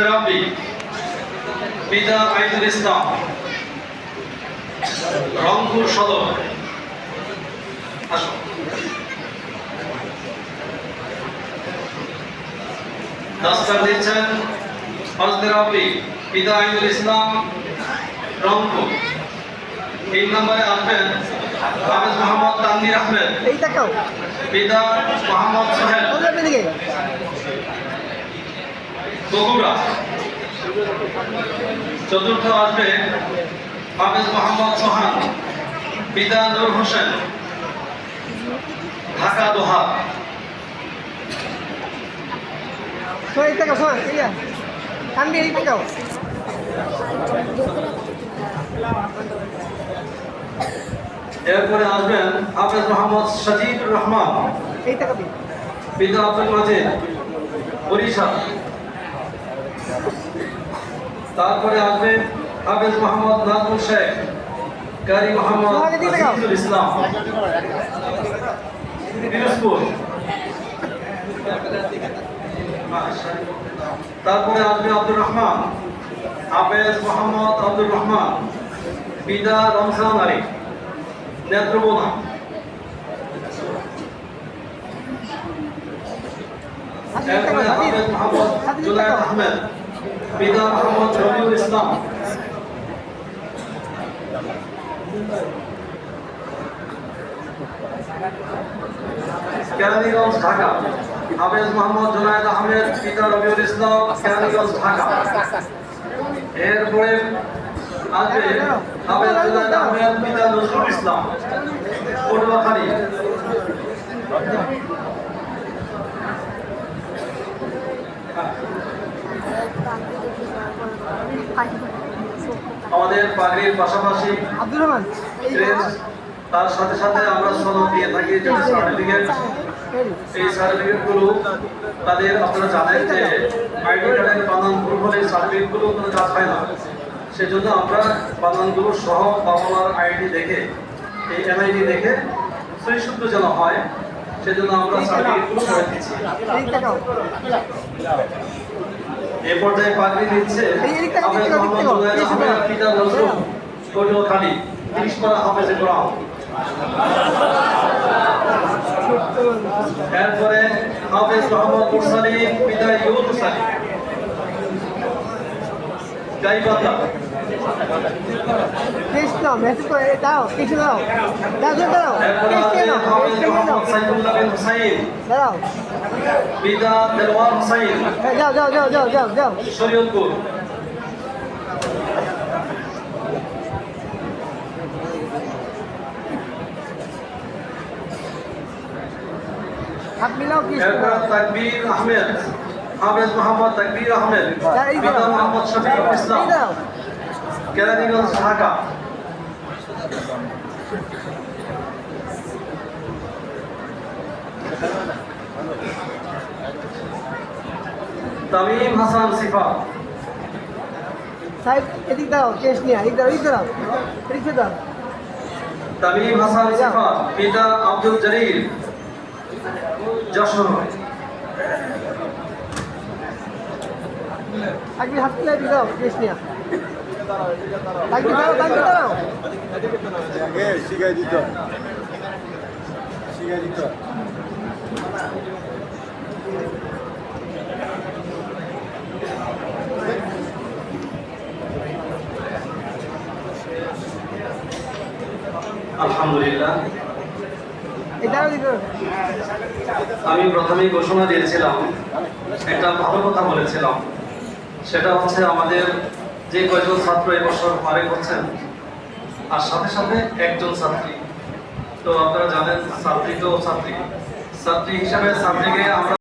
ফজরাবি পিতা আইদুল ইসলাম। রংপুর সদর। দাস্তার দিচ্ছেন ফজরাবি পিতা আইদুল ইসলাম রংপুর। তিন নম্বরে আসবেন হাফেজ মোহাম্মদ তানভীর আহমেদ। পিতা মোহাম্মদ সোহেল। বগুড়া। চতুর্থ আসবে হাফেজ মোহাম্মদ সোহান পিতা নূর হোসেন ঢাকা দোহা। এরপরে আসবেন হাফেজ মোহাম্মদ সাজিদুর রহমান পিতা আব্দুল মাজেদ বরিশাল। তারপরে আসবে হাফেজ মোহাম্মদ নাজমুল শেখ কারি মোহাম্মদ। আজিজুল ইসলাম। পিরোজপুর। তারপরে আসবে আব্দুর রহমান। হাফেজ মোহাম্মদ আব্দুর রহমান। বিদা রমজান আলী। তাকাও এরপরে হাফেজ মোহাম্মদ তাকাও আহমেদ। পিতা মোহাম্মদ রবিউল ইসলাম। কেরানীগঞ্জ, ঢাকা। হাফেজ মোহাম্মদ জুনায়দ আহমেদ, পিতা রবিউল ইসলাম, কেরানীগঞ্জ, ঢাকা। এরপরে আসবে হাফেজ জুনায়দ আহমেদ, পিতা নজরুল ইসলাম। পটুয়াখালী। আমাদের পাগড়ির পাশাপাশি তার সাথে সাথে আমরা সনদ দিয়ে থাকি যে সার্টিফিকেট এই সার্টিফিকেটগুলো তাদের আপনারা জানেন যে আইডি কার্ডের বানান ভুল হলে সার্টিফিকেটগুলো কোনো কাজ হয় না। সেজন্য আমরা বানানগুলো সহ বাংলার আইডি দেখে এই এনআইডি দেখে সহিশুদ্ধ যেন হয় সেজন্য আমরা সার্টিফিকেটগুলো করে দিচ্ছি। এ পর্যায়ে পাগড়ি দিচ্ছে পিতা নজরুল পটুয়াখালী তিরিশ পারা হাফেজে কোরআন এরপরে হাফেজ মোহাম্মদ মুরসালি পিতা গাইবান্ধা টেস্ট দাও মেসেজ করে দাও কিছু দাও। দাও দাও টেস্ট আছে দাও পিতা দেলওয়ার হুসাইন যাও যাও যাও যাও যাও যাও। শরীয়তপুর হাত মিলাও কি? তাকবীর আহমেদ। হাফেজ মোহাম্মদ তাকবীর আহমেদ। পিতা মোহাম্মদ শফিকুল ইসলাম। কেরানীগঞ্জ ঢাকা। তামিম হাসান সিফা। সাহেব এদিক দাও টেস্ট নিয়ে এদিক দাও এদিক দাও এদিক দাও তামিম হাসান সিফা পিতা আব্দুল জলিল যশোর। আগে হাত মিলাই দাও টেস্ট নিয়ে তাকে দাও তাকে দাও আগে শিখাই দিত। শিখাই দিত। আলহামদুলিল্লাহ। আমি প্রথমেই ঘোষণা দিয়েছিলাম একটা ভালো কথা বলেছিলাম। সেটা হচ্ছে আমাদের যে কয়জন ছাত্র এবছর পারে করছেন, আর সাথে সাথে একজন ছাত্রী। তো আপনারা জানেন, ছাত্রী তো ছাত্রী। ছাত্রী হিসাবে ছাত্রীকে আমরা